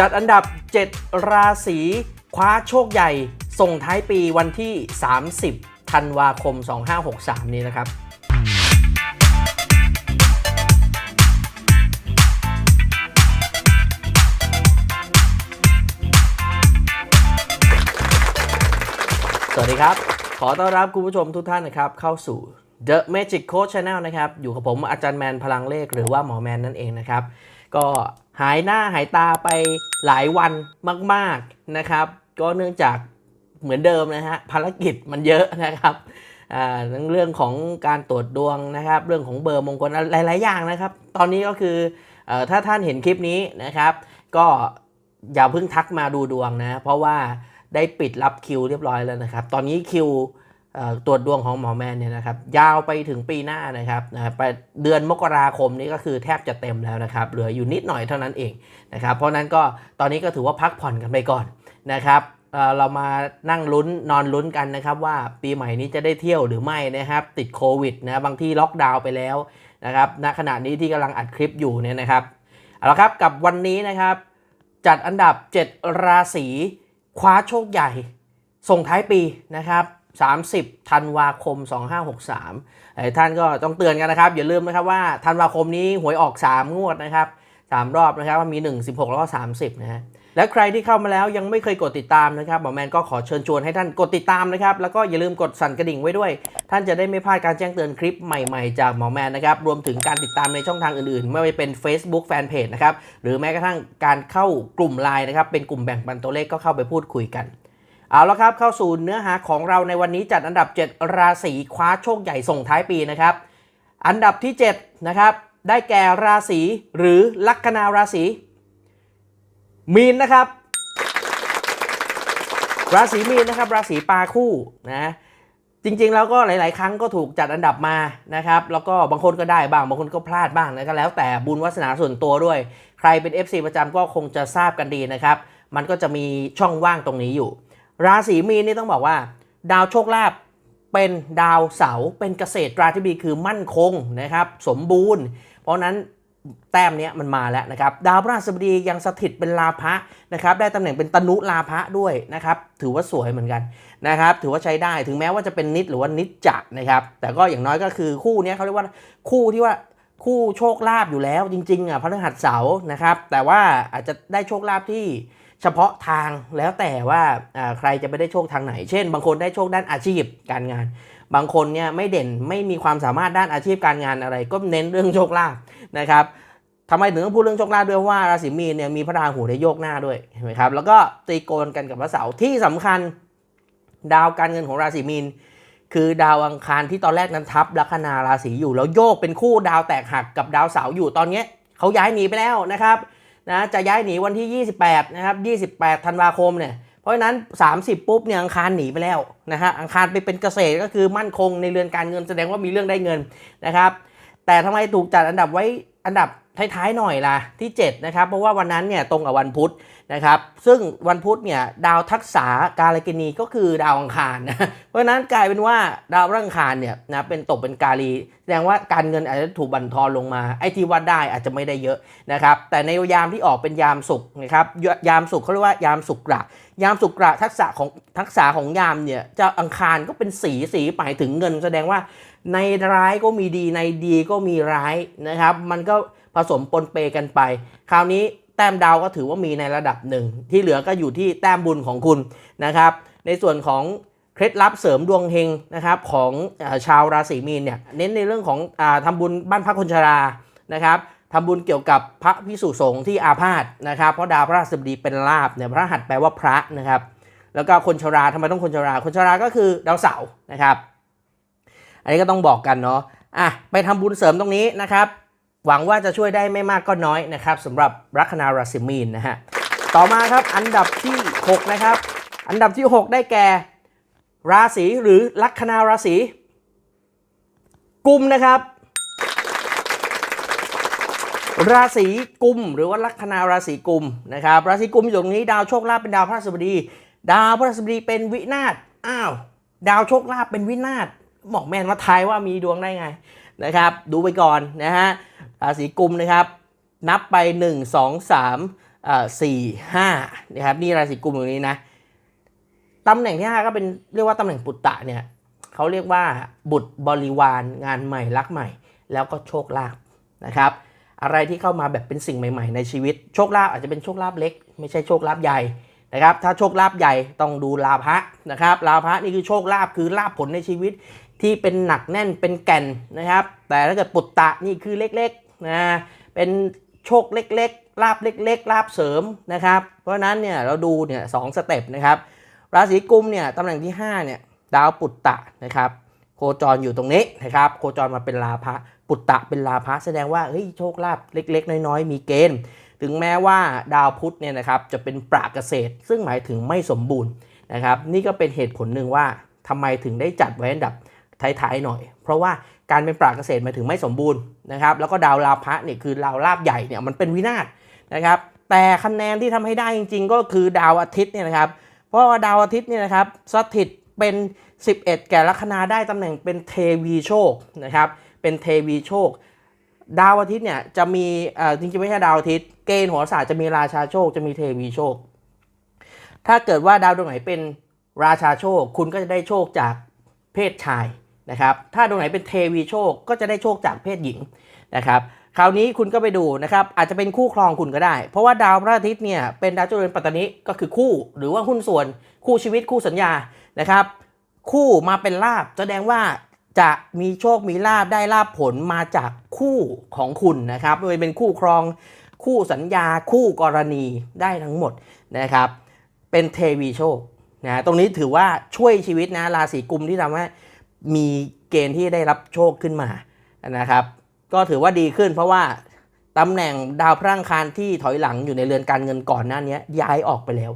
จัดอันดับ 7 ราศีคว้าโชคใหญ่ ส่งท้ายปีวันที่ 30 ธันวาคม 2563 นี้นะครับสวัสดีครับ ขอต้อนรับคุณผู้ชมทุกท่านนะครับ เข้าสู่ The Magic Coach Channel นะครับ อยู่กับผมอาจารย์แมนพลังเลขหรือว่าหมอแมนนั่นเองนะครับ ก็ หายหน้าหายตาไปหลายวันมาก ๆนะครับ ก็เนื่องจากเหมือนเดิมนะฮะภารกิจมันเยอะนะครับทั้งเรื่องของการตรวจดวงนะครับ เรื่องของเบอร์มงคลหลาย ๆ อย่างนะครับ ตอนนี้ก็คืออถ้าท่านเห็นคลิปนี้นะครับ ก็อย่าเพิ่งทักมาดูดวงนะ เพราะว่าได้ปิดรับคิวเรียบร้อยแล้วนะครับ ตอนนี้คิว ตรวจดวงของหมอแมนเนี่ยนะครับยาวไปถึงปีหน้านะครับนะไปเดือนมกราคมนี้ก็คือแทบจะเต็มแล้วนะครับเหลืออยู่นิดหน่อยเท่านั้นเองนะครับเพราะนั้นก็ตอนนี้ก็ถือว่าพักผ่อนกันไปก่อนนะครับเรามานั่งลุ้นนอนลุ้นกันนะครับ ว่าปีใหม่นี้จะได้เที่ยวหรือไม่นะครับ ติดโควิดนะบางที่ล็อกดาวน์ไปแล้วนะครับณขณะนี้ที่กำลังอัดคลิปอยู่เนี่ยนะครับเอาละครับกับวันนี้นะครับ จัดอันดับ 7 ราศีคว้าโชคใหญ่ ส่งท้ายปีนะครับ 30ธันวาคม 2563หลายท่านก็ต้องเตือนกันนะครับ อย่าลืมนะครับว่าธันวาคมนี้หวยออก 3 งวดนะครับ 3 รอบนะครับว่ามี 1 16 แล้วก็ 30 นะฮะและใครที่เข้ามาแล้วยังไม่เคยกดติดตามนะครับหมอแมนก็ขอเชิญชวนให้ท่านกดติดตามนะครับ แล้วก็อย่าลืมกดสั่นกระดิ่งไว้ด้วย ท่านจะได้ไม่พลาดการแจ้งเตือนคลิปใหม่ๆ จากหมอแมนนะครับ รวมถึงการติดตามในช่องทางอื่นๆ ไม่ว่าจะเป็น Facebook Fanpage นะครับ หรือแม้กระทั่งการเข้ากลุ่มไลน์นะครับ เป็นกลุ่มแบ่งปันตัวเลขก็เข้าไปพูดคุยกัน เอาละครับเข้าสู่เนื้อหาของเราในวันนี้จัดอันดับ 7 ราศีคว้าโชคใหญ่ส่งท้ายปีนะครับ อันดับที่7นะครับได้แก่ราศีหรือลัคนาราศีมีนนะครับ ราศีมีนนะครับ ราศีปลาคู่นะจริงๆแล้วก็หลาย ๆ ครั้งก็ถูกจัดอันดับมานะครับแล้วก็บางคนก็ได้บ้างบางคนก็พลาดบ้างนะก็แล้วแต่บุญวาสนาส่วนตัวด้วย ใครเป็น FC ประจำก็คงจะทราบกันดีนะครับ มันก็จะมีช่องว่างตรงนี้อยู่ ราศีมีนนี่ต้องบอกว่า ดาวโชคลาภเป็นดาวเสาร์เป็นเกษตรราธิบดีคือมั่นคงนะครับ สมบูรณ์ เพราะนั้นแต้มเนี้ยมันมาแล้วนะครับ ดาวพฤหัสบดียังสถิตเป็นลาภะนะครับได้ตำแหน่งเป็นตนุลาภะด้วยนะครับ ถือว่าสวยเหมือนกันนะครับ ถือว่าใช้ได้ถึงแม้ว่าจะเป็นนิดหรือว่านิจจะนะครับ แต่ก็อย่างน้อยก็คือคู่นี้เขาเรียกว่าคู่ที่ว่าคู่โชคลาภอยู่แล้วจริงๆอะพระฤหัสเสาร์นะครับ แต่ว่าอาจจะได้โชคลาภที่ เฉพาะทางแล้วแต่ว่าใครจะไปได้โชคทางไหน เช่น บางคนได้โชคด้านอาชีพการงาน บางคนเนี่ยไม่เด่นไม่มีความสามารถด้านอาชีพการงานอะไร ก็เน้นเรื่องโชคลาภนะครับทำไมถึงต้องพูดเรื่องโชคลาภด้วยว่าราศีมีนเนี่ยมีพระราหูในโยกหน้าด้วยเห็นไหมครับแล้วก็ตีโกนกันกับพระเสาร์ที่สำคัญดาวการเงินของราศีมีนคือดาวอังคารที่ตอนแรกนั้นทับลัคนาราศีอยู่แล้วโยกเป็นคู่ดาวแตกหักกับดาวเสาร์อยู่ตอนนี้เขาย้ายหนีไปแล้วนะครับ นะจะย้ายหนีวันที่ 28 นะครับ 28 ธันวาคมเนี่ย เพราะฉะนั้น 30 ปุ๊บเนี่ยอังคารหนีไปแล้วนะฮะอังคารไปเป็นเกษตรก็คือมั่นคงในเรือนการเงินแสดงว่ามีเรื่องได้เงินนะครับ แต่ทำไมถูกจัดอันดับไว้อันดับท้ายๆหน่อยล่ะที่ 7 นะครับ เพราะว่าวันนั้นเนี่ยตรงกับวันพุธ นะครับซึ่งวันพุธเนี่ยดาวทักษะกาลกินีก็คือดาวอังคารนะเพราะฉะนั้นกลายเป็นว่าดาวพฤหังคารเนี่ยนะเป็นตกเป็นกาลีแสดงว่าการเงินอาจจะถูกบั่นทอนลงมาไอ้ที่ว่าได้อาจจะไม่ได้เยอะนะครับแต่ในยามที่ออกเป็นยามสุกนะครับยามสุกเขาเรียกว่ายามสุกระยามสุกระทักษะของทักษะของยามเนี่ยจะอังคารก็เป็นสีสีหมายถึงเงิน แสดงว่าในร้ายก็มีดีในดีก็มีร้ายนะครับ มันก็ผสมปนเปกันไป คราวนี้ ต้มดาวก็ถือว่ามีในระดับหนึ่ง ที่เหลือก็อยู่ที่แต้มบุญของคุณนะครับ ในส่วนของเคล็ดลับเสริมดวงเฮงนะครับของชาวราศีมีนเนี่ยเน้นในเรื่องของอาทำบุญบ้านพักคนชรานะครับทำบุญเกี่ยวกับพระพิสุสงฆ์ที่อาพาธนะครับเพราะดาวพระราชบดีเป็นลาบเนี่ยพระหัสแปลว่าพระนะครับ แล้วก็คนชราทำไมต้องคนชรา คนชราก็คือดาวเสาร์นะครับ อันนี้ก็ต้องบอกกันเนาะอะไปทำบุญเสริมตรงนี้นะครับ หวังว่าจะช่วยได้ไม่มากก็น้อยนะครับสำหรับลัคนาราศีมีนนะฮะต่อมาครับอันดับที่ 6 นะครับ อันดับที่ 6 ได้แก่ ราศีหรือลัคนาราศีกุมนะครับ ราศีกุมหรือว่าลัคนาราศีกุมนะครับ ราศีกุมอยู่ตรงนี้ดาวโชคลาภเป็นดาวพระราชบดี ดาวพระราชบดีเป็นวินาศอ้าว ดาวโชคลาภเป็นวินาศหมอกแมนมาทายว่ามีดวงได้ไง นะครับ ดูไปก่อนนะฮะราศีกุมนะครับ นับไป 1 2 3เอ่อสี่ห้านะครับนี่ราศีกุมตรงนี้นะตำแหน่งที่ห้าก็เป็นเรียกว่าตำแหน่งปุตตะเนี่ยเขาเรียกว่าบุตรบริวารงานใหม่รักใหม่ แล้วก็โชคลาภนะครับอะไรที่เข้ามาแบบเป็นสิ่งใหม่ ๆ ในชีวิตโชคลาภอาจจะเป็นโชคลาภเล็ก ไม่ใช่โชคลาภใหญ่นะครับถ้าโชคลาภใหญ่ต้องดูลาภะนะครับลาภะนี่คือโชคลาภคือลาภผลในชีวิต ที่เป็นหนักแน่นเป็นแก่นนะครับ แต่ถ้าเกิดปุตตะนี่คือเล็กๆนะเป็นโชคเล็กๆลาบเล็กๆลาบเสริมนะครับ เพราะนั้นเนี่ยเราดูเนี่ยสองสเต็ปนะครับ ราศีกุมเนี่ยตำแหน่งที่5เนี่ยดาวปุตตะนะครับ โคจรอยู่ตรงนี้นะครับ โคจรมาเป็นลาภะปุตตะเป็นลาภะแสดงว่าเฮ้ยโชคลาภเล็ก ๆ น้อยๆ มีเกณฑ์ ถึงแม้ว่าดาวพุธเนี่ยนะครับจะเป็นปราเกษตร ซึ่งหมายถึงไม่สมบูรณ์นะครับ นี่ก็เป็นเหตุผลหนึ่งว่าทำไมถึงได้จัดไว้อันดับ ท้ายๆหน่อย เพราะว่าการเป็นปราเกษตรมาถึงไม่สมบูรณ์นะครับแล้วก็ดาวราพะเนี่ยคือดาวราบใหญ่เนี่ยมันเป็นวินาศนะครับแต่คะแนนที่ทำให้ได้จริง ๆ ก็คือดาวอาทิตย์เนี่ยนะครับเพราะว่าดาวอาทิตย์เนี่ยนะครับสถิตเป็น 11 แก่ลัคนาได้ตำแหน่งเป็นเทวีโชคนะครับเป็นเทวีโชค ดาวอาทิตย์เนี่ยจะมีเอ่อจริงๆไม่ใช่ดาวอาทิตย์เกณฑ์โหราศาสตร์จะมีราชาโชคจะมีเทวีโชค ถ้าเกิดว่าดาวดวงไหนเป็นราชาโชค คุณก็จะได้โชคจากเพศชาย นะครับถ้าดวงไหนเป็นเทวีโชคก็จะได้โชคจากเพศหญิงนะครับคราวนี้คุณก็ไปดูนะครับอาจจะเป็นคู่ครองคุณก็ได้ เพราะว่าดาวพระอาทิตย์เนี่ยเป็นดาวจุลเรือนปัตตานิก็คือคู่ หรือว่าหุ้นส่วนคู่ชีวิตคู่สัญญานะครับคู่มาเป็นลาบแสดงว่าจะมีโชคมีลาบได้ลาบผลมาจากคู่ของคุณนะครับไม่ว่าเป็นคู่ครองคู่สัญญาคู่กรณีได้ทั้งหมดนะครับเป็นเทวีโชคนะตรงนี้ถือว่าช่วยชีวิตนะราศีกุมที่ทำให้ มีเกณฑ์ที่ได้รับโชคขึ้นมานะครับ ก็ถือว่าดีขึ้นเพราะว่าตำแหน่งดาวพระอังคารที่ถอยหลังอยู่ในเรือนการเงินก่อนหน้านี้ย้ายออกไปแล้ว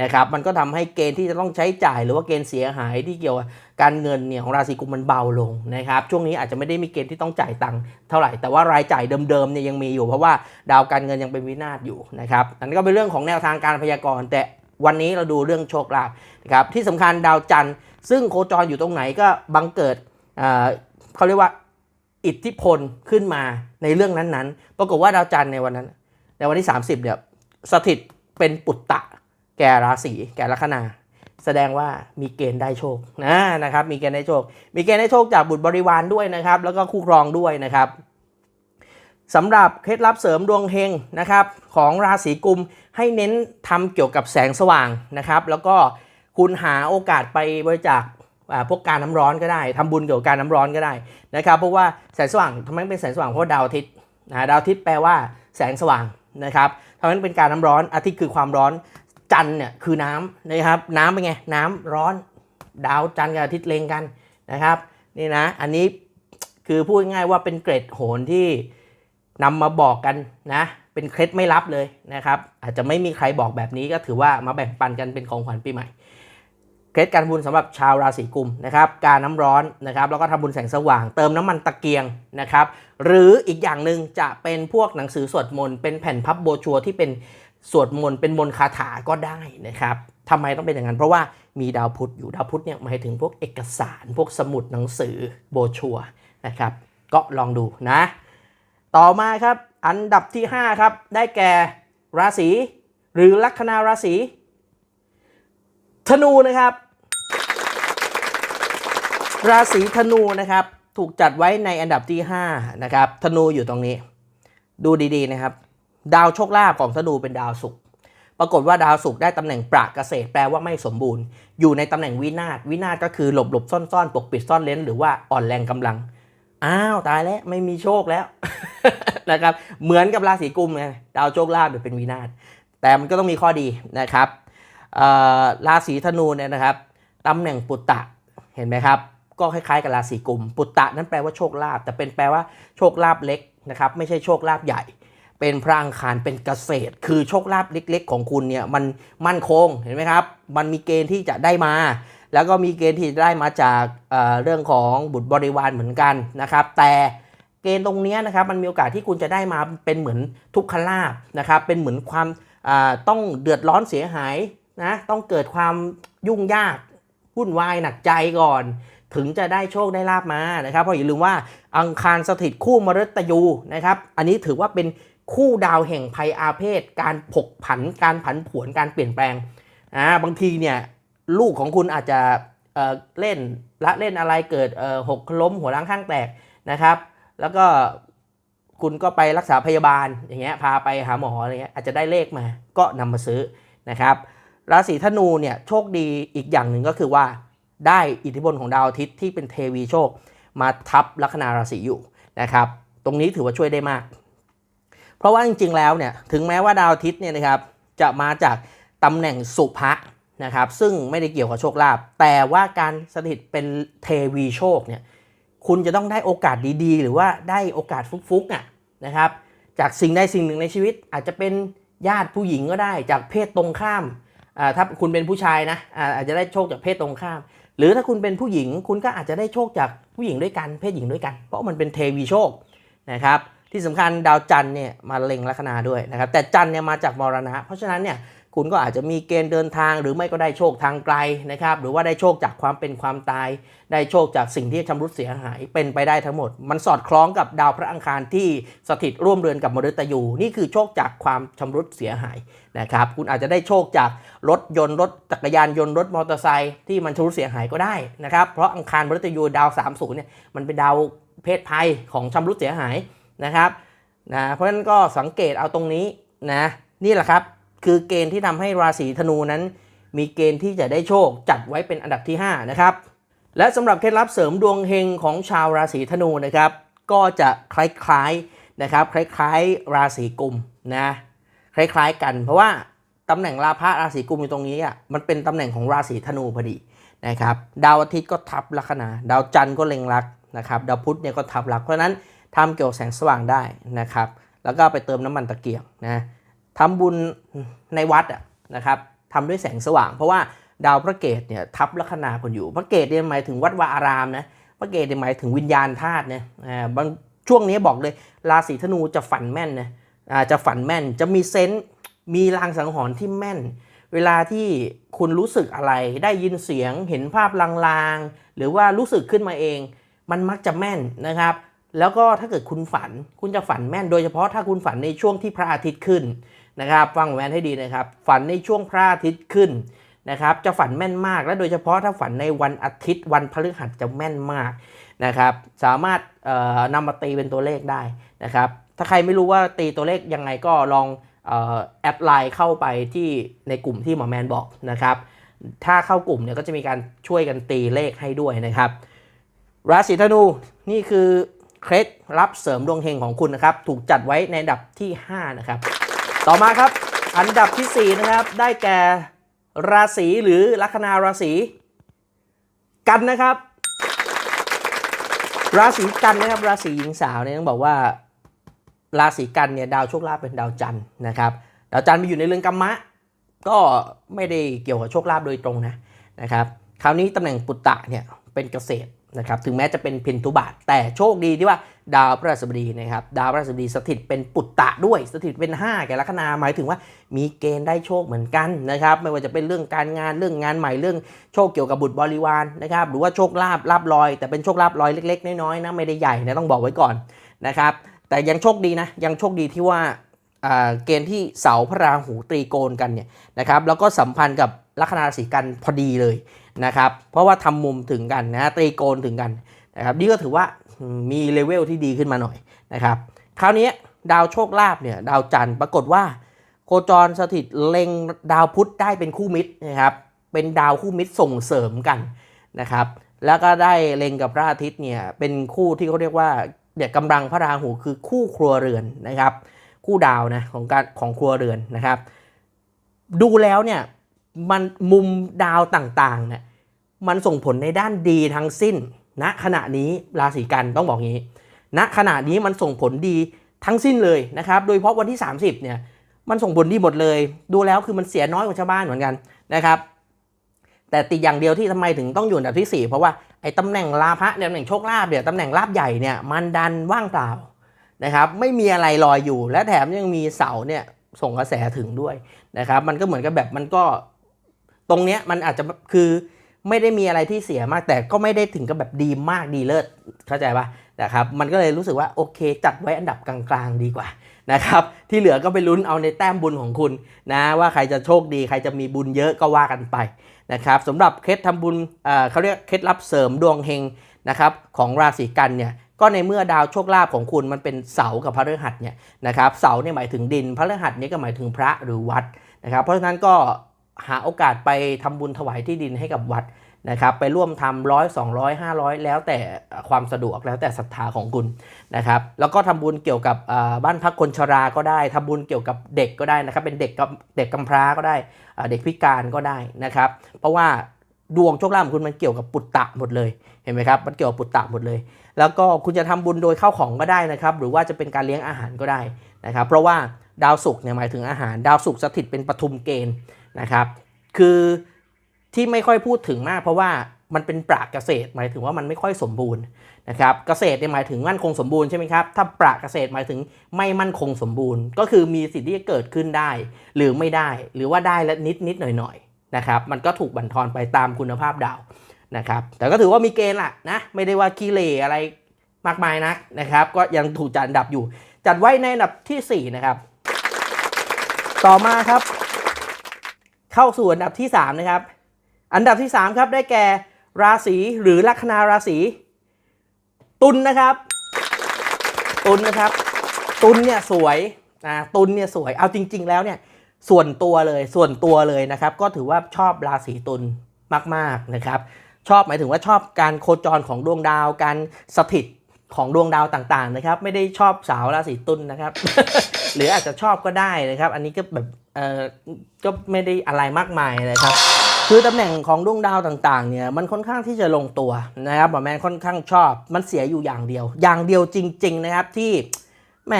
นะครับ มันก็ทำให้เกณฑ์ที่จะต้องใช้จ่ายหรือว่าเกณฑ์เสียหายที่เกี่ยวกับการเงินเนี่ยของราศีกุมมันเบาลงนะครับ ช่วงนี้อาจจะไม่ได้มีเกณฑ์ที่ต้องจ่ายตังค์เท่าไหร่ แต่ว่ารายจ่ายเดิมๆเนี่ยยังมีอยู่เพราะว่าดาวการเงินยังเป็นวินาศอยู่นะครับ อันนี้ก็เป็นเรื่องของแนวทางการพยากรณ์แต่ วันนี้เราดูเรื่องโชคลาภนะครับที่สำคัญดาวจันทร์ ซึ่งโคจรอยู่ตรงไหนก็บังเกิดเเขาเรียกว่าอิทธิพลขึ้นมาในเรื่องนั้นๆ ปรากฏว่าดาวจันทร์ในวันนั้น ในวันที่ 30เนี่ยสถิตเป็นปุตตะ แก่ราศีแก่ลัคนา แสดงว่ามีเกณฑ์ได้โชคนะนะครับ มีเกณฑ์ได้โชค มีเกณฑ์ได้โชคจากบุตรบริวารด้วยนะครับ แล้วก็คู่ครองด้วยนะครับสำหรับเคล็ดลับเสริมดวงเฮงนะครับของราศีกุม ให้เน้นทำเกี่ยวกับแสงสว่างนะครับ แล้วก็คุณหาโอกาสไปบริจาคพวกการน้ำร้อนก็ได้ทำบุญเกี่ยวกับการน้ำร้อนก็ได้นะครับ เพราะว่าแสงสว่างทำไมเป็นแสงสว่างเพราะดาวอาทิตย์นะดาวอาทิตย์แปลว่าแสงสว่างนะครับทำให้เป็นการน้ำร้อนอาทิตย์คือความร้อนจันเนี่ยคือน้ำนะครับ น้ำเป็นไงน้ำร้อนดาวจันกับอาทิตย์เลงกันนะครับนี่นะอันนี้คือพูดง่ายว่าเป็นเกร็ดโหนที่นำมาบอกกันนะ เป็นเคล็ดไม่ลับเลยนะครับ อาจจะไม่มีใครบอกแบบนี้ก็ถือว่ามาแบ่งปันกันเป็นของขวัญปีใหม่ เคล็ดการบุญสำหรับชาวราศีกุมนะครับ การน้ำร้อนนะครับ แล้วก็ทำบุญแสงสว่าง เติมน้ำมันตะเกียงนะครับ หรืออีกอย่างหนึ่งจะเป็นพวกหนังสือสวดมนต์เป็นแผ่นพับโบชัวที่เป็นสวดมนต์เป็นมนต์คาถาก็ได้นะครับทำไมต้องเป็นอย่างนั้น เพราะว่ามีดาวพุธอยู่ดาวพุธเนี่ยหมายถึงพวกเอกสาร พวกสมุดหนังสือโบชัวนะครับ ก็ลองดูนะ ต่อมาครับ อันดับที่ 5 ครับ ได้แก่ราศีหรือลัคนาราศีธนูนะครับ ราศีธนูนะครับ ถูกจัดไว้ในอันดับที่ 5 นะครับ ธนูอยู่ตรงนี้ ดูดีๆนะครับ ดาวโชคลาภของธนูเป็นดาวศุกร์ปรากฏว่าดาวศุกร์ได้ตำแหน่งประเกษตรแปลว่าไม่สมบูรณ์ อยู่ในตำแหน่งวินาศวินาศก็คือหลบหลบซ่อนซ่อนปกปิดซ่อนเลนหรือว่าอ่อนแรงกำลัง อ้าวตายแล้วไม่มีโชคแล้วนะครับเหมือนกับราศีกุมไงดาวโชคลาภเดี๋ยวเป็นวินาศแต่มันก็ต้องมีข้อดีนะครับราศีธนูเนี่ยนะครับตำแหน่งปุตตะเห็นไหมครับ ก็คล้ายๆกับราศีกุม ปุตตะนั้นแปลว่าโชคลาภแต่เป็นแปลว่าโชคลาภเล็กนะครับไม่ใช่โชคลาภใหญ่ เป็นพระอังคารเป็นเกษตร คือโชคลาภเล็ก ๆ ของคุณเนี่ยมันมั่นคงเห็นไหมครับ มันมีเกณฑ์ที่จะได้มา แล้วก็มีเกณฑ์ที่ได้มาจากเเรื่องของบุตรบริวารเหมือนกันนะครับ แต่เกณฑ์ตรงนี้นะครับมันมีโอกาสที่คุณจะได้มาเป็นเหมือนทุกขลาภนะครับเป็นเหมือนความต้องเดือดร้อนเสียหายนะต้องเกิดความยุ่งยากวุ่นวายหนักใจก่อน ถึงจะได้โชคได้ลาบมานะครับเพราะอย่าลืมว่าอังคารสถิตคู่มฤตยูนะครับ อันนี้ถือว่าเป็นคู่ดาวแห่งภัยอาเพศ การผกผัน การผันผวนการเปลี่ยนแปลงอ่าบางทีเนี่ย ลูกของคุณอาจจะเเล่นละเล่นอะไรเกิดหกล้มหัวล้างข้างแตกนะครับ แล้วก็คุณก็ไปรักษาพยาบาลอย่างเงี้ยพาไปหาหมออะไรเงี้ยอาจจะได้เลขมาก็นำมาซื้อนะครับ ราศีธนูเนี่ยโชคดีอีกอย่างหนึ่งก็คือว่า ได้อิทธิพลของดาวอาทิตย์ที่เป็นเทวีโชค มาทับลัคนาราศีอยู่นะครับ ตรงนี้ถือว่าช่วยได้มาก เพราะว่าจริงๆแล้วเนี่ยถึงแม้ว่าดาวอาทิตย์เนี่ยนะครับจะมาจากตำแหน่งสุภะ นะครับซึ่งไม่ได้เกี่ยวกับโชคลาภแต่ว่าการสถิตเป็นเทวีโชคเนี่ยคุณจะต้องได้โอกาสดีๆ หรือว่าได้โอกาสฟุกๆอะนะครับจากสิ่งใดสิ่งหนึ่งในชีวิต อาจจะเป็นญาติผู้หญิงก็ได้จากเพศตรงข้ามถ้าคุณเป็นผู้ชายนะอาจจะได้โชคจากเพศตรงข้าม หรือถ้าคุณเป็นผู้หญิงคุณก็อาจจะได้โชคจากผู้หญิงด้วยกันเพศหญิงด้วยกัน เพราะมันเป็นเทวีโชคนะครับที่สำคัญดาวจันทร์เนี่ยมาเล็งลัคนาด้วยนะครับแต่จันทร์เนี่ยมาจากมรณะ เพราะฉะนั้นเนี่ย คุณก็อาจจะมีเกณฑ์เดินทาง หรือไม่ก็ได้โชคทางไกลนะครับ หรือว่าได้โชคจากความเป็นความตาย ได้โชคจากสิ่งที่ชำรุดเสียหายเป็นไปได้ทั้งหมด มันสอดคล้องกับดาวพระอังคารที่สถิตร่วมเรือนกับมฤตยูนี่คือโชคจากความชำรุดเสียหายนะครับ คุณอาจจะได้โชคจากรถยนต์รถจักรยานยนต์รถมอเตอร์ไซค์ที่มันชำรุดเสียหายก็ได้นะครับ เพราะอังคารมฤตยูดาว30เนี่ยมันเป็นดาวเพศภัยของชำรุดเสียหายนะครับนะเพราะฉะนั้นก็สังเกตเอาตรงนี้นะนี่แหละครับ คือเกณฑ์ที่ทำให้ราศีธนูนั้น มีเกณฑ์ที่จะได้โชคจัดไว้เป็นอันดับที่ 5 นะครับ และสำหรับเคล็ดลับเสริมดวงเฮงของชาวราศีธนูนะครับ ก็จะคล้ายๆนะครับ คล้ายๆ ราศีกุมนะคล้ายๆกัน เพราะว่าตำแหน่งราพะราศีกุมอยู่ตรงนี้อะมันเป็นตำแหน่งของราศีธนูพอดีนะครับดาวอาทิตย์ก็ทับลัคนา ดาวจันทร์ก็เล็งลักนะครับดาวพุธเนี่ยก็ทับลักเพราะฉะนั้นทำเกี่ยวกับแสงสว่างได้นะครับ แล้วก็ไปเติมน้ำมันตะเกียงนะ ทำบุญในวัดอะนะครับทำด้วยแสงสว่าง เพราะว่าดาวพระเกตเนี่ยทับลัคนาคนอยู่ พระเกตเนี่ยหมายถึงวัดวาอารามนะพระเกตเนี่ยหมายถึงวิญญาณธาตุเนี่ยอ่าบางช่วงนี้บอกเลยราศีธนูจะฝันแม่นนะอ่าจะฝันแม่นจะมีเซนส์มีลางสังหรณ์ที่แม่น เวลาที่คุณรู้สึกอะไรได้ยินเสียงเห็นภาพลางๆ หรือว่ารู้สึกขึ้นมาเอง มันมักจะแม่นนะครับแล้วก็ถ้าเกิดคุณฝันคุณจะฝันแม่นโดยเฉพาะถ้าคุณฝันในช่วงที่พระอาทิตย์ขึ้น นะครับ ฟังแวนให้ดีนะครับ ฝันในช่วงพระอาทิตย์ขึ้นนะครับ จะฝันแม่นมาก และโดยเฉพาะถ้าฝันในวันอาทิตย์วันพฤหัสจะแม่นมากนะครับ สามารถเอ่อนำมาตีเป็นตัวเลขได้นะครับ ถ้าใครไม่รู้ว่าตีตัวเลขยังไงก็ลองออแอดไลน์เข้าไปที่ในกลุ่มที่หมอแมนบอกนะครับ ถ้าเข้ากลุ่มเนี่ยก็จะมีการช่วยกันตีเลขให้ด้วยนะครับ ราศีธนูนี่คือเคล็ดลับเสริมดวงเฮงของคุณนะครับ ถูกจัดไว้ในอันดับที่ 5 นะครับ ต่อมาครับ อันดับทีสี่ 4 นะครับ ได้แก่ราศีหรือลัคนาราศีกันนะครับ ราศีกันนะครับ ราศีหญิงสาวเนี่ยต้องบอกว่า ราศีกันเนี่ยดาวโชคลาภเป็นดาวจันทร์นะครับดาวจันทร์มีอยู่ในเรือนกัมมะ ก็ไม่ได้เกี่ยวกับโชคลาภโดยตรงนะนะครับ คราวนี้ตำแหน่งปุตตะเนี่ยเป็นเกษตรนะครับ ถึงแม้จะเป็นพินทุบาทแต่โชคดีที่ว่า ดาวพฤหัสบดีนะครับดาวพฤหัสบดีสถิตเป็นปุตตะด้วยสถิตเป็น 5 แก่ลัคนาหมายถึงว่ามีเกณฑ์ได้โชคเหมือนกันนะครับไม่ว่าจะเป็นเรื่องการงานเรื่องงานใหม่เรื่องโชคเกี่ยวกับบุตรบริวารนะครับหรือว่าโชคลาภลาบลอย แต่เป็นโชคลาภลอยเล็ก ๆ น้อยๆนะไม่ได้ใหญ่นะต้องบอกไว้ก่อนนะครับแต่ยังโชคดีนะยังโชคดีที่ว่าเกณฑ์ที่เสาพระราหูตรีโกนกันเนี่ยนะครับแล้วก็สัมพันธ์กับลัคนาราศีกันพอดีเลยนะครับเพราะว่าทำมุมถึงกันนะตรีโกนถึงกันนะครับนี่ก็ถือว่า มีเลเวลที่ดีขึ้นมาหน่อยนะครับ คราวนี้ดาวโชคลาภเนี่ยดาวจันทร์ปรากฏว่า โคจรสถิตเล็งดาวพุธได้เป็นคู่มิตรนะครับ เป็นดาวคู่มิตรส่งเสริมกันนะครับ แล้วก็ได้เล็งกับพระอาทิตย์เนี่ยเป็นคู่ที่เขาเรียกว่าเนี่ยกำลังพระราหูคือคู่ครัวเรือนนะครับ คู่ดาวนะของการของครัวเรือนนะครับ ดูแล้วเนี่ยมันมุมดาวต่างๆเนี่ยมันส่งผลในด้านดีทั้งสิ้น ณขณะนี้ราศีกันต้องบอกงี้ ณขณะนี้มันส่งผลดีทั้งสิ้นเลยนะครับ โดยเฉพาะวันที่ 30เนี่ยมันส่งผลดีหมดเลย ดูแล้วคือมันเสียน้อยกว่าชาวบ้านเหมือนกันนะครับ แต่ติดอย่างเดียวที่ทำไมถึงต้องอยู่อันดับที่ 4 เพราะว่าไอ้ตำแหน่งลาภะตำแหน่งโชคลาภเนี่ยตำแหน่งลาภใหญ่เนี่ยมันดันว่างเปล่านะครับ ไม่มีอะไรลอยอยู่ และแถมยังมีเสาเนี่ยส่งกระแสถึงด้วยนะครับ มันก็เหมือนกับแบบมันก็ตรงเนี้ยมันอาจจะคือ ไม่ได้มีอะไรที่เสียมากแต่ก็ไม่ได้ถึงกับแบบดีมากดีเลิศเข้าใจปะนะครับมันก็เลยรู้สึกว่าโอเค จัดไว้อันดับกลางๆดีกว่านะครับที่เหลือก็ไปลุ้นเอาในแต้มบุญของคุณนะว่าใครจะโชคดีใครจะมีบุญเยอะก็ว่ากันไปนะครับสำหรับเคล็ดทำบุญเอ่อเขาเรียกเคล็ดลับเสริมดวงเฮงนะครับของราศีกันเนี่ยก็ในเมื่อดาวโชคลาภของคุณมันเป็นเสากับพระฤหัสเนี่ยนะครับเสาเนี่ยหมายถึงดิน พระฤหัสเนี่ยก็หมายถึงพระหรือวัดนะครับเพราะฉะนั้นก็ หาโอกาสไปทำบุญถวายที่ดินให้กับวัดนะครับไปร่วมทำร้อยสองร้อยห้าร้อยแล้วแต่ความสะดวกแล้วแต่ศรัทธาของคุณนะครับแล้วก็ทำบุญเกี่ยวกับบ้านพักคนชราก็ได้ทำบุญเกี่ยวกับเด็กก็ได้นะครับเป็นเด็กกับเด็กกำพร้าก็ได้เด็กพิการก็ได้นะครับเพราะว่าดวงโชคลาภของคุณมันเกี่ยวกับปุตตะหมดเลยเห็นไหมครับมันเกี่ยวกับปุตตะหมดเลย แล้วก็คุณจะทำบุญโดยเข้าของก็ได้นะครับหรือว่าจะเป็นการเลี้ยงอาหารก็ได้นะครับเพราะว่าดาวศุกร์เนี่ยหมายถึงอาหารดาวศุกร์สถิตเป็นปฐุมเกณฑ์ นะครับ คือที่ไม่ค่อยพูดถึงมาก เพราะว่ามันเป็นปรากเกษตรหมายถึงว่ามันไม่ค่อยสมบูรณ์นะครับเกษตรเนี่ยหมายถึงมั่นคงสมบูรณ์ใช่ไหมครับถ้าปรากเกษตรหมายถึงไม่มั่นคงสมบูรณ์ ก็คือมีสิทธิ์ที่จะเกิดขึ้นได้ หรือไม่ได้ หรือว่าได้และนิดนิดหน่อยหน่อยนะครับมันก็ถูกบั่นทอนไปตามคุณภาพดาวนะครับแต่ก็ถือว่ามีเกณฑ์ล่ะนะไม่ได้ว่าขี้เหร่อะไรมากมายนักนะครับ ก็ยังถูกจัดอันดับอยู่ จัดไว้ในอันดับทีสี่4นะครับต่อมาครับ เข้าสู่อันดับที่ 3 นะครับ อันดับที่ 3 ครับได้แก่ราศีหรือลัคนาราศีตุลนะครับ ตุลนะครับ ตุลเนี่ยสวยนะตุลเนี่ยสวยเอาจริง ๆ แล้วเนี่ยส่วนตัวเลยส่วนตัวเลยนะครับ ก็ถือว่าชอบราศีตุลมาก ๆนะครับ ชอบหมายถึงว่าชอบการโคจรของดวงดาวการสถิตของดวงดาวต่างๆนะครับ ไม่ได้ชอบสาวราศีตุลนะครับ หรืออาจจะชอบก็ได้นะครับ อันนี้ก็แบบ ก็ไม่ได้อะไรมากมายนะครับ คือตำแหน่งของดวงดาวต่างๆเนี่ยมันค่อนข้างที่จะลงตัวนะครับหมอแมนค่อนข้างชอบมันเสียอยู่อย่างเดียว อย่างเดียวจริง ๆ นะครับที่แหม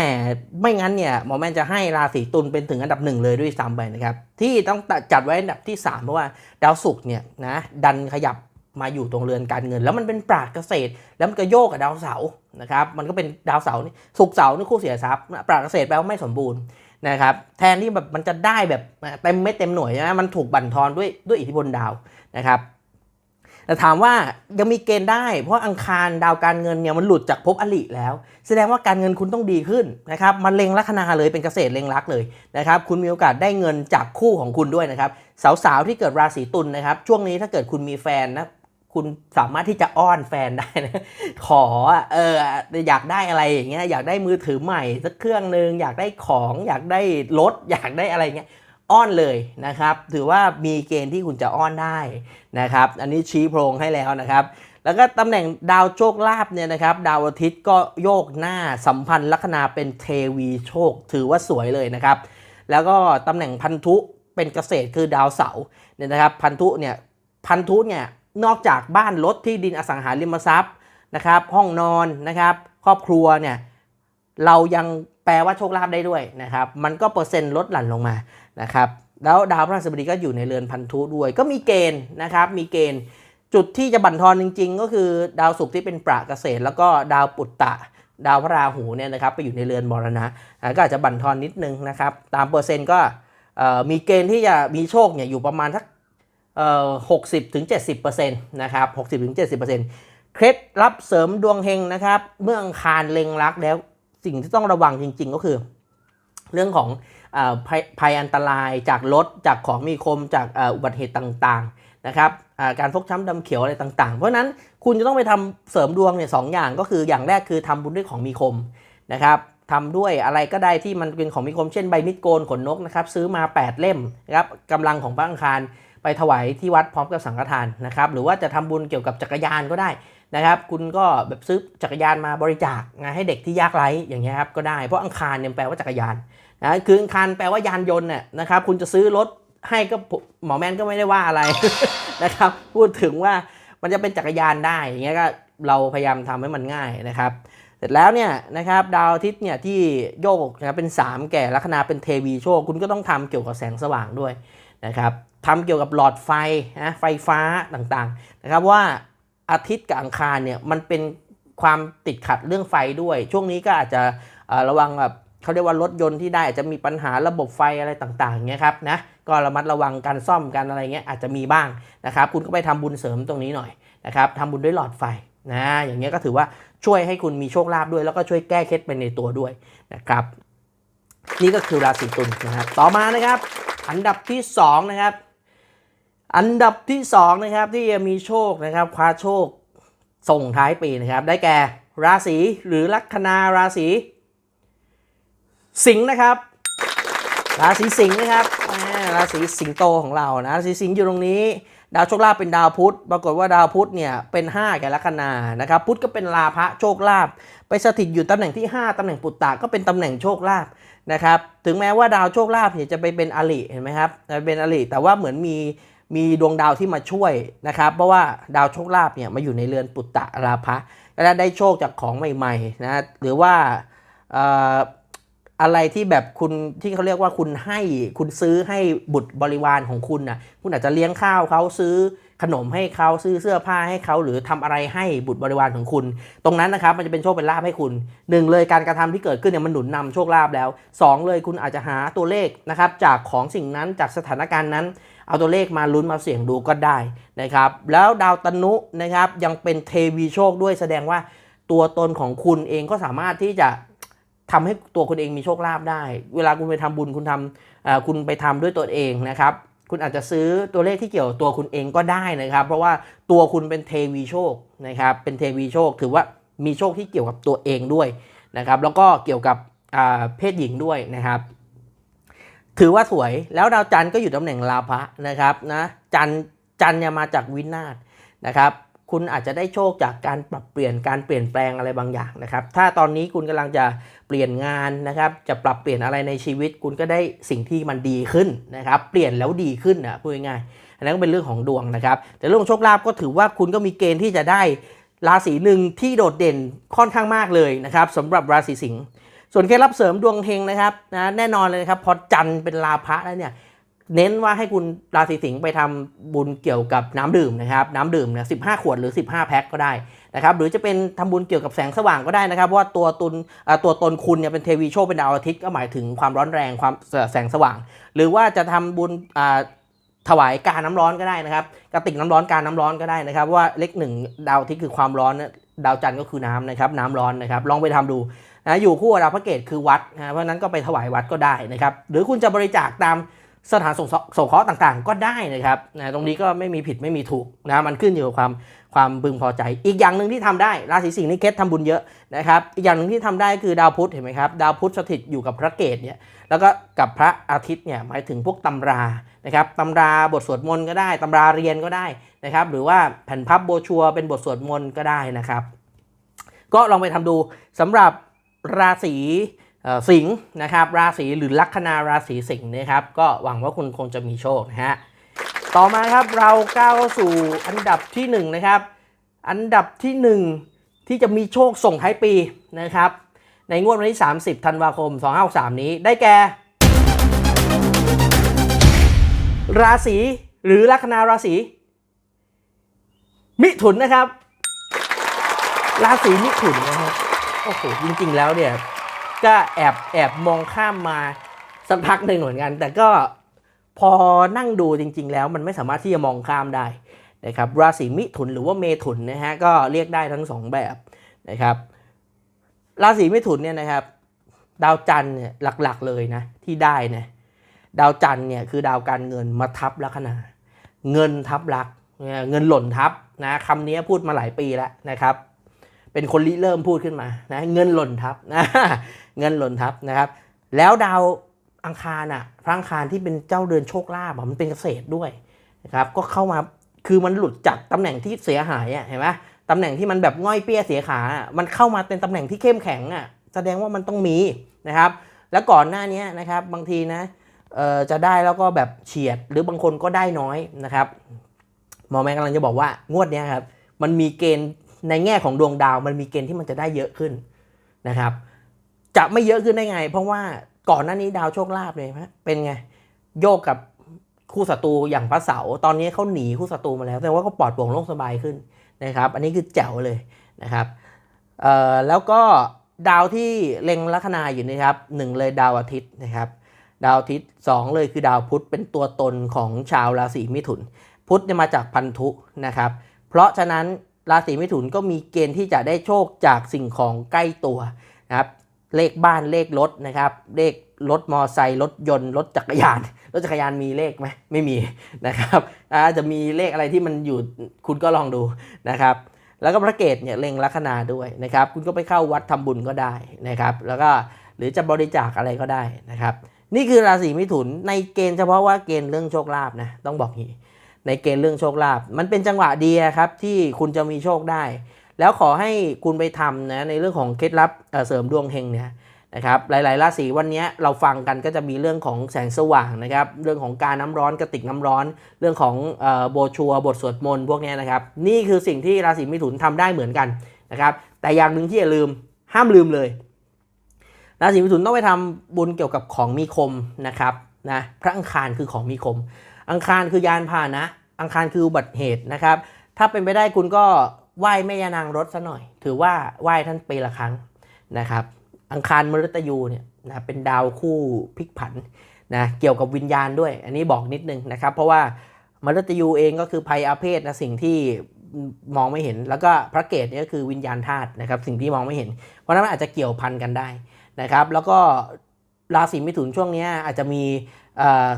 ไม่งั้นเนี่ยหมอแมนจะให้ราศีตุลเป็นถึงอันดับหนึ่งเลยด้วยซ้ำไปนะครับ ที่ต้องจัดไว้อันดับที่ 3 เพราะว่าดาวศุกร์เนี่ยนะดันขยับมาอยู่ตรงเรือนการเงิน แล้วมันเป็นปราดเกษตร แล้วมันก็โยกกับดาวเสาร์นะครับมันก็เป็นดาวเสาร์นี่ศุกร์เสาร์นี่คู่เสียทรัพย์ปราดเกษตรแปลว่าไม่สมบูรณ์ นะครับแทนที่แบบมันจะได้แบบเต็มเม็ดเต็มหน่วยนะมันถูกบั่นทอนด้วยด้วยอิทธิพลดาวนะครับแต่ถามว่ายังมีเกณฑ์ได้ เพราะอังคารดาวการเงินเนี่ยมันหลุดจากภพอลิแล้ว แสดงว่าการเงินคุณต้องดีขึ้นนะครับมันเล็งลัคนาเลยเป็นเกษตรเล็งรักเลยนะครับคุณมีโอกาสได้เงินจากคู่ของคุณด้วยนะครับสาวๆที่เกิดราศีตุลนะครับช่วงนี้ถ้าเกิดคุณมีแฟนนะ คุณสามารถที่จะอ้อนแฟนได้นะขอเอออยากได้อะไรอย่างเงี้ยอยากได้มือถือใหม่สักเครื่องหนึ่งอยากได้ของอยากได้รถอยากได้อะไรเงี้ยอ้อนเลยนะครับ ถือว่ามีเกณฑ์ที่คุณจะอ้อนได้นะครับ อันนี้ชี้โพรงให้แล้วนะครับ แล้วก็ตำแหน่งดาวโชคลาภเนี่ยนะครับ ดาวอาทิตย์ก็โยกหน้าสัมพันธ์ลัคนาเป็นเทวีโชค ถือว่าสวยเลยนะครับ แล้วก็ตำแหน่งพันธุเป็นเกษตรคือดาวเสาร์เนี่ยนะครับ พันธุเนี่ยพันธุเนี่ย นอกจากบ้านรถที่ดินอสังหาริมทรัพย์นะครับห้องนอนนะครับ ครอบครัวเนี่ยเรายังแปลว่าโชคลาภได้ด้วยนะครับ มันก็เปอร์เซ็นต์ลดหลั่นลงมานะครับแล้วดาวพฤหัสบดีก็อยู่ในเรือนพันธุด้วย ก็มีเกณฑ์นะครับมีเกณฑ์จุดที่จะบั่นทอนจริง ๆ ก็คือดาวศุกร์ที่เป็นประเกษตร แล้วก็ดาวปุตตะ ดาวพระราหูเนี่ยนะครับไปอยู่ในเรือนมรณะก็อาจจะบั่นทอนนิดนึงนะครับ ตามเปอร์เซ็นต์ก็มีเกณฑ์ที่จะมีโชคเนี่ยอยู่ประมาณสัก หกสิบถึงเจ็ดสิบเปอร์เซ็นต์นะครับหกสิบถึงเจ็ดสิบเปอร์เซ็นต์เคล็ดลับเสริมดวงเฮงนะครับ เมื่ออังคารเล็งรักแล้วสิ่งที่ต้องระวังจริง ๆ ก็คือ เรื่องของอภัยอันตรายจากรถจากของมีคมจากอุบัติเหตุต่างๆนะครับการฟกช้ำดำเขียวอะไรต่างๆ เพราะนั้นคุณจะต้องไปทำเสริมดวงเนี่ยสองอย่างก็คืออย่างแรกคือทำบุญด้วยของมีคมนะครับทำด้วยอะไรก็ได้ที่มันเป็นของมีคมเช่นใบมิดโกนขนนกนะครับซื้อมา 8 เล่มนะครับกำลังของพระอังคาร ไปถวายที่วัดพร้อมกับสังฆทานนะครับ หรือว่าจะทำบุญเกี่ยวกับจักรยานก็ได้นะครับ คุณก็แบบซื้อจักรยานมาบริจาคนให้เด็กที่ยากไร้อย่างเงี้ยครับก็ได้เพราะอังคารเนี่ยแปลว่าจักรยานนะคืออังคารแปลว่ายานยนต์น่ะนะครับคุณจะซื้อรถให้ก็หมอแมนก็ไม่ได้ว่าอะไรนะครับพูดถึงว่ามันจะเป็นจักรยานได้อย่างเงี้ยก็เราพยายามทำให้มันง่ายนะครับเสร็จแล้วเนี่ยนะครับดาวอาทิตย์เนี่ยที่โยกนะเป็น 3 แก่ลัคนาเป็นเทวีโชค คุณก็ต้องทำเกี่ยวกับแสงสว่างด้วยนะครับ ทำเกี่ยวกับหลอดไฟนะไฟฟ้าต่างๆนะครับว่าอาทิตย์กับอังคารเนี่ยมันเป็นความติดขัดเรื่องไฟด้วย ช่วงนี้ก็อาจจะระวังแบบเขาเรียกว่ารถยนต์ที่ได้อาจจะมีปัญหาระบบไฟอะไรต่างๆเงี้ยครับนะก็ระมัดระวังการซ่อมกันอะไรเงี้ยอาจจะมีบ้างนะครับ คุณก็ไปทำบุญเสริมตรงนี้หน่อยนะครับทำบุญด้วยหลอดไฟนะอย่างเงี้ยก็ถือว่าช่วยให้คุณมีโชคลาภด้วย แล้วก็ช่วยแก้เคล็ดไปในตัวด้วยนะครับ นี่ก็คือราศีตุลนะครับ ต่อมานะครับ อันดับที่สองนะครับ อันดับที่สองนะครับที่จะมีโชคนะครับคว้าโชคส่งท้ายปีนะครับ ได้แก่ราศีหรือลัคนาราศีสิงห์นะครับ ราศีสิงห์นะครับราศีสิงโตของเรานะราศีสิงห์อยู่ตรงนี้ ดาวโชคลาภเป็นดาวพุธปรากฏว่าดาวพุธเนี่ยเป็น 5 แก่ลัคนานะครับพุธก็เป็นลาภะโชคลาภไปสถิตอยู่ตำแหน่งที่ 5ตำแหน่งปุตตะก็เป็นตำแหน่งโชคลาภนะครับถึงแม้ว่าดาวโชคลาภเนี่ยจะไปเป็นอริเห็นไหมครับจะเป็นอริแต่ว่าเหมือนมี มีดวงดาวที่มาช่วยนะครับเพราะว่าดาวโชคลาภเนี่ยมาอยู่ในเรือนปุตตะราภะก็ได้โชคจากของใหม่ๆนะหรือว่าเอ่ออะไรที่แบบคุณที่เขาเรียกว่าคุณให้คุณซื้อให้บุตรบริวารของคุณนะคุณอาจจะเลี้ยงข้าวเขาซื้อ ขนมให้เขาซื้อเสื้อผ้าให้เขาหรือทำอะไรให้บุตรบริวารของคุณ ตรงนั้นนะครับมันจะเป็นโชคเป็นลาภให้คุณหนึ่งเลยการกระทำที่เกิดขึ้นเนี่ยมันหนุนนำโชคลาภแล้วสองเลยคุณอาจจะหาตัวเลขนะครับจากของสิ่งนั้นจากสถานการณ์นั้น เอาตัวเลขมาลุ้นมาเสี่ยงดูก็ได้นะครับแล้วดาวตนุนะครับยังเป็นเทวีโชคด้วยแสดงว่าตัวตนของคุณเองก็สามารถที่จะทำให้ตัวคุณเองมีโชคลาภได้ เวลาคุณไปทำบุญคุณทำคุณไปทำด้วยตัวเองนะครับ คุณอาจจะซื้อตัวเลขที่เกี่ยวตัวคุณเองก็ได้นะครับ เพราะว่าตัวคุณเป็นเทวีโชคนะครับ เป็นเทวีโชค ถือว่ามีโชคที่เกี่ยวกับตัวเองด้วยนะครับ แล้วก็เกี่ยวกับเพศหญิงด้วยนะครับ ถือว่าสวยแล้วดาวจันทร์ก็อยู่ตำแหน่งลาภะนะครับนะจันทร์จันทร์เนี่ยมาจากวินาศนะครับ คุณอาจจะได้โชคจากการปรับเปลี่ยนการเปลี่ยนแปลงอะไรบางอย่างนะครับ ถ้าตอนนี้คุณกำลังจะเปลี่ยนงานนะครับ จะปรับเปลี่ยนอะไรในชีวิต คุณก็ได้สิ่งที่มันดีขึ้นนะครับ เปลี่ยนแล้วดีขึ้นนะพูดง่ายๆอันนั้นก็เป็นเรื่องของดวงนะครับ แต่เรื่องของโชคลาภก็ถือว่าคุณก็มีเกณฑ์ที่จะได้ราศีหนึ่งที่โดดเด่นค่อนข้างมากเลยนะครับสำหรับราศีสิงห์ส่วนเคล็ดลับเสริมดวงเฮงนะครับนะแน่นอนเลยนะครับพอจันทร์เป็นลาภะแล้วเนี่ย เน้นว่าให้คุณราศีสิงห์ไปทำบุญเกี่ยวกับน้ำดื่มนะครับ น้ำดื่มเนี่ยสิขวดหรือ 15 แพ็คก็ได้นะครับหรือจะเป็นทำบุญเกี่ยวกับแสงสว่างก็ได้นะครับเพราะว่าตัวตนตัวตนคุณเนี่ยเป็นเทวีโชคเป็นดาวอาทิตย์ก็หมายถึงความร้อนแรงความแสงสว่าง หรือว่าจะทำบุญถวายการน้ำร้อนก็ได้นะครับกระติกน้ำร้อนการน้ำร้อนก็ได้นะครับว่าเลขหนึ่งดาวอาทิตย์คือความร้อนดาวจันทร์ก็คือน้ำนะครับน้ำร้อนนะครับลองไปทำดูนะอยู่คู่ดาวพระเกตคือวัดนะเพราะฉะนั้นก็ไปถวายวัดก็ได้นะครับหรือคุณจะบริจาคตาม สถานสงเคราะห์ต่างๆ ก็ได้นะครับนะตรงนี้ก็ไม่มีผิดไม่มีถูกนะมันขึ้นอยู่กับความความพึงพอใจ อีกอย่างหนึ่งที่ทำได้ราศีสิงห์นี่เคล็ดทำบุญเยอะนะครับอีกอย่างหนึ่งที่ทำได้คือดาวพุธเห็นไหมครับดาวพุธสถิตอยู่กับพระเกตเนี่ยแล้วก็กับพระอาทิตย์เนี่ยหมายถึงพวกตำรานะครับตำราบทสวดมนต์ก็ได้ตำราเรียนก็ได้นะครับหรือว่าแผ่นพับโบชัวเป็นบทสวดมนต์ก็ได้นะครับ ก็ลองไปทำดูสำหรับราศี สิงห์นะครับราศีหรือลัคนาราศีสิงห์นะครับ ก็หวังว่าคุณคงจะมีโชคนะฮะต่อมาครับเราก้าวสู่อันดับที่หนึ่งนะครับ อันดับที่หนึ่งที่จะมีโชคส่งท้ายปีนะครับ ในงวดวันที่ 30ธันวาคม 2563 นี้ได้แก่ ราศีหรือลัคนาราศี มิถุนนะครับ ราศีมิถุนนะครับโอ้โหจริงๆแล้วเนี่ย ก็แอบแอบมองข้ามมาสักพักหนึ่งเหมือนกัน แต่ก็พอนั่งดูจริง ๆ แล้วมันไม่สามารถที่จะมองข้ามได้นะครับราศีมิถุนหรือว่าเมถุนนะฮะก็เรียกได้ทั้งสองแบบนะครับราศีมิถุนเนี่ยนะครับดาวจันทร์เนี่ยหลักๆเลยนะที่ได้นะดาวจันทร์เนี่ยคือดาวการเงินมาทับลัคนาเงินทับลัก เงินหล่นทับนะคำนี้พูดมาหลายปีแล้วนะครับ เป็นคนริเริ่มพูดขึ้นมานะเงินหล่นทับนะเงินหล่นทับนะครับ แล้วดาวอังคารอะพระอังคารที่เป็นเจ้าเดือนโชคลาภอะมันเป็นเกษตรด้วยนะครับก็เข้ามาคือมันหลุดจากตำแหน่งที่เสียหายอะเห็นไหมตำแหน่งที่มันแบบง่อยเปี้ยเสียขาอะมันเข้ามาเป็นตำแหน่งที่เข้มแข็งอะแสดงว่ามันต้องมีนะครับ แล้วก่อนหน้านี้นะครับบางทีนะจะได้แล้วก็แบบเฉียดหรือบางคนก็ได้น้อยนะครับหมอแม่กำลังจะบอกว่างวดเนี้ยครับมันมีเกณฑ์ ในแง่ของดวงดาวมันมีเกณฑ์ที่มันจะได้เยอะขึ้นนะครับ จะไม่เยอะขึ้นได้ไง เพราะว่าก่อนหน้านี้ดาวโชคลาภเลยฮะเป็นไงโยกกับคู่ศัตรูอย่างพระเสาร์ตอนนี้เขาหนีคู่ศัตรูมาแล้ว แต่ว่าก็ปลอดโปร่งโล่งสบายขึ้นนะครับ อันนี้คือแจ๋วเลยนะครับแล้วก็ดาวที่เล็งลัคนาอยู่นะครับหนึ่งเลยดาวอาทิตย์นะครับ ดาวอาทิตย์สองเลยคือดาวพุธเป็นตัวตนของชาวราศีมิถุน พุธเนี่ยมาจากพันธุนะครับ เพราะฉะนั้น ราศีมิถุนก็มีเกณฑ์ที่จะได้โชคจากสิ่งของใกล้ตัวนะครับเลขบ้านเลขรถนะครับเลขรถมอไซค์รถยนต์รถจักรยาน รถจักรยานมีเลขไหมไม่มีนะครับอาจจะมีเลขอะไรที่มันอยู่คุณก็ลองดูนะครับ แล้วก็พระเกตเนี่ยเล็งลัคนาด้วยนะครับ คุณก็ไปเข้าวัดทำบุญก็ได้นะครับ แล้วก็หรือจะบริจาคอะไรก็ได้นะครับ นี่คือราศีมิถุนในเกณฑ์เฉพาะว่าเกณฑ์เรื่องโชคลาภนะต้องบอกงี้ ในเกณฑ์เรื่องโชคลาภมันเป็นจังหวะดีครับที่คุณจะมีโชคได้ แล้วขอให้คุณไปทำนะในเรื่องของเคล็ดลับเเสริมดวงเฮงเนี่ยนะครับหลายๆราศีวันนี้เราฟังกันก็จะมีเรื่องของแสงสว่างนะครับเรื่องของการน้ำร้อนกระติกน้ำร้อน เรื่องของโบชัวบทสวดมนต์พวกนี้นะครับนี่คือสิ่งที่ราศีมิถุนทำได้เหมือนกันนะครับแต่อย่างหนึ่งที่อย่าลืมห้ามลืมเลย ราศีมิถุนต้องไปทำบุญเกี่ยวกับของมีคมนะครับนะพระอังคารคือของมีคม อังคารคือยานพาหนะ อังคารคืออุบัติเหตุนะครับ ถ้าเป็นไปได้คุณก็ไหว้แม่ยานางรถซะหน่อย ถือว่าไหว้ท่านปีละครั้งนะครับ อังคารมฤตยูเนี่ยนะเป็นดาวคู่พลิกผันนะเกี่ยวกับวิญญาณด้วย อันนี้บอกนิดนึงนะครับ เพราะว่ามฤตยูเองก็คือภัยอาเพศนะสิ่งที่มองไม่เห็น แล้วก็พระเกตเนี่ยก็คือวิญญาณธาตุนะครับ สิ่งที่มองไม่เห็น เพราะฉะนั้นมันอาจจะเกี่ยวพันกันได้นะครับ แล้วก็ราศีมิถุนช่วงนี้อาจจะมี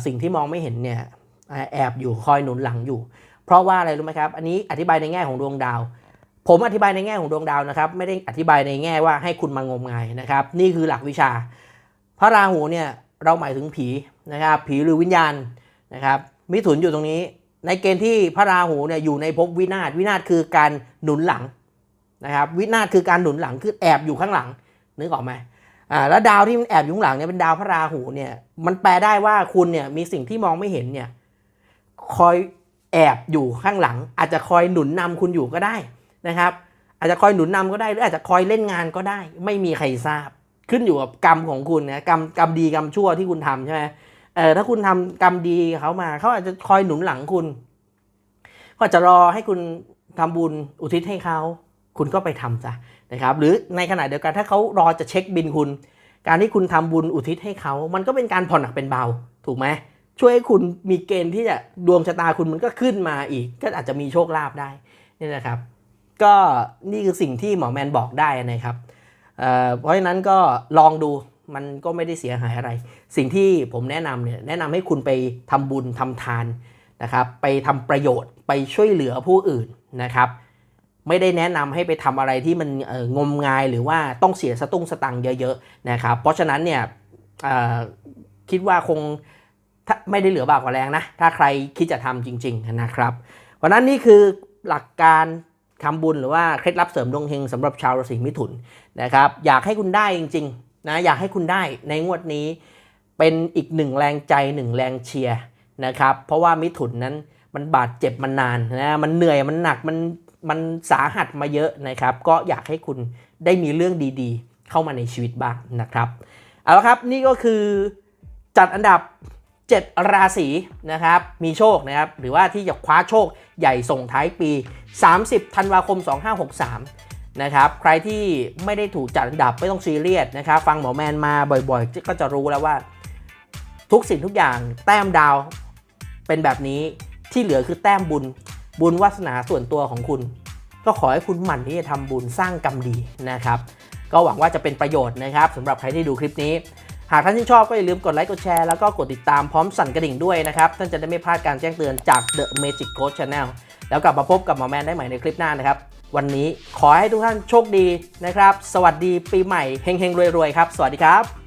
สิ่งที่มองไม่เห็นเนี่ย แอบอยู่คอยหนุนหลังอยู่ เพราะว่าอะไรรู้ไหมครับ อันนี้อธิบายในแง่ของดวงดาว ผมอธิบายในแง่ของดวงดาวนะครับ ไม่ได้อธิบายในแง่ว่าให้คุณมางมงายนะครับ นี่คือหลักวิชา พระราหูเนี่ยเราหมายถึงผีนะครับ ผีหรือวิญญาณนะครับ มิถุนอยู่ตรงนี้ ในเกณฑ์ที่พระราหูเนี่ยอยู่ในภพวินาศวินาศคือการหนุนหลังนะครับ วินาศคือการหนุนหลังคือแอบอยู่ข้างหลังนึกออกไหมอ่าแล้วดาวที่มันแอบอยู่ข้างหลังเนี่ยเป็นดาวพระราหูเนี่ยมันแปลได้ว่าคุณเนี่ยมีสิ่งที่มองไม่เห็นเนี่ย คอยแอบอยู่ข้างหลัง อาจจะคอยหนุนนำคุณอยู่ก็ได้นะครับ อาจจะคอยหนุนนำก็ได้หรืออาจจะคอยเล่นงานก็ได้ ไม่มีใครทราบ ขึ้นอยู่กับกรรมของคุณนะกรรมกรรมดีกรรมชั่วที่คุณทำใช่ไหมเออถ้าคุณทำกรรมดีเขามาเขาอาจจะคอยหนุนหลังคุณเขาอาจจะรอให้คุณทำบุญอุทิศให้เขาคุณก็ไปทำซะนะครับหรือในขณะเดียวกันถ้าเขารอจะเช็คบินคุณ การที่คุณทำบุญอุทิศให้เขา มันก็เป็นการผ่อนหนักเป็นเบา ถูกไหม ช่วยให้คุณมีเกณฑ์ที่จะดวงชะตาคุณมันก็ขึ้นมาอีก ก็อาจจะมีโชคลาภได้นี่นะครับ ก็นี่คือสิ่งที่หมอแมนบอกได้นะครับเเพราะฉะนั้นก็ลองดูมันก็ไม่ได้เสียหายอะไร สิ่งที่ผมแนะนำเนี่ยแนะนำให้คุณไปทำบุญทำทานนะครับ ไปทำประโยชน์ไปช่วยเหลือผู้อื่นนะครับ ไม่ได้แนะนำให้ไปทำอะไรที่มันงมงายหรือว่าต้องเสียสตุ้งสตังค์เยอะๆนะครับ เพราะฉะนั้นเนี่ยคิดว่าคง ไม่ได้เหลือบากกว่าแรงนะ ถ้าใครคิดจะทำจริง ๆ นะครับวันนั้นนี่คือหลักการทำบุญหรือว่าเคล็ดลับเสริมดวงเฮงสำหรับชาวราศีมิถุนนะครับ อยากให้คุณได้จริงๆนะอยากให้คุณได้ในงวดนี้เป็นอีกหนึ่งแรงใจหนึ่งแรงเชียร์นะครับเพราะว่ามิถุนนั้นมันบาดเจ็บมันนานนะมันเหนื่อยมันหนักมันมันสาหัสมาเยอะนะครับ ก็อยากให้คุณได้มีเรื่องดีๆ เข้ามาในชีวิตบ้างนะครับเอาละครับนี่ก็คือจัดอันดับ 7 ราศีนะครับมีโชคนะครับหรือว่าที่จะคว้าโชคใหญ่ส่งท้ายปี 30 ธันวาคม 2563 นะครับใครที่ไม่ได้ถูกจัดอันดับไม่ต้องซีเรียสนะครับฟังหมอแมนมาบ่อยๆ ก็จะรู้แล้วว่า ทุกสิ่งทุกอย่างแต้มดาวเป็นแบบนี้ที่เหลือคือแต้มบุญบุญวาสนาส่วนตัวของคุณ ก็ขอให้คุณหมั่นที่จะทำบุญสร้างกรรมดีนะครับ ก็หวังว่าจะเป็นประโยชน์นะครับสำหรับใครที่ดูคลิปนี้ หากท่านที่นชอบก็อย่าลืมกดไลค์กดแชร์แล้วก็กดติดตามพร้อมสั่นกระดิ่งด้วยนะครับ ท่านจะได้ไม่พลาดการแจ้งเตือนจาก The Magic Coach Channel แล้วกลับมาพบกับหมอแมนได้ใหม่ในคลิปหน้านะครับ วันนี้ขอให้ทุกท่านโชคดีนะครับ สวัสดีปีใหม่เฮงๆรวยๆครับ สวัสดีครับ